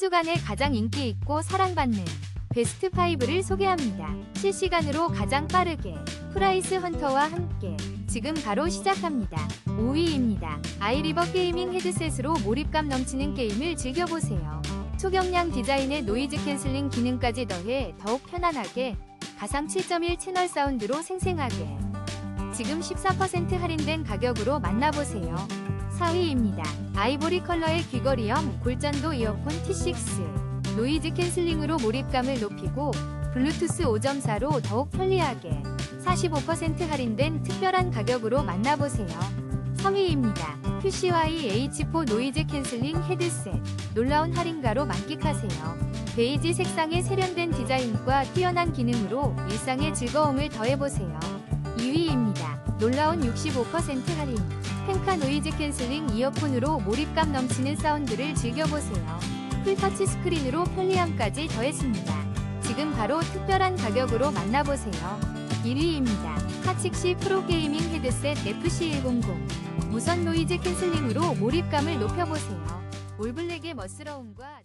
주간에 가장 인기 있고 사랑받는 베스트 5를 소개합니다. 실시간으로 가장 빠르게 프라이스 헌터와 함께 지금 바로 시작합니다. 5위입니다. 아이리버 게이밍 헤드셋으로 몰입감 넘치는 게임을 즐겨보세요. 초경량 디자인의 노이즈 캔슬링 기능까지 더해 더욱 편안하게 가상 7.1 채널 사운드로 생생하게 지금 14% 할인된 가격으로 만나보세요. 4위입니다. 아이보리 컬러의 귀걸이형 골전도 이어폰 T6 노이즈 캔슬링으로 몰입감을 높이고 블루투스 5.4로 더욱 편리하게 45% 할인된 특별한 가격으로 만나보세요. 3위입니다. QCY H4 노이즈 캔슬링 헤드셋 놀라운 할인가로 만끽하세요. 베이지 색상의 세련된 디자인과 뛰어난 기능으로 일상의 즐거움을 더해보세요. 2위입니다. 놀라운 65% 할인. 펜카 노이즈 캔슬링 이어폰으로 몰입감 넘치는 사운드를 즐겨보세요. 풀터치 스크린으로 편리함까지 더했습니다. 지금 바로 특별한 가격으로 만나보세요. 1위입니다. 카칙시 프로게이밍 헤드셋 FC100 무선 노이즈 캔슬링으로 몰입감을 높여보세요. 올블랙의 멋스러움과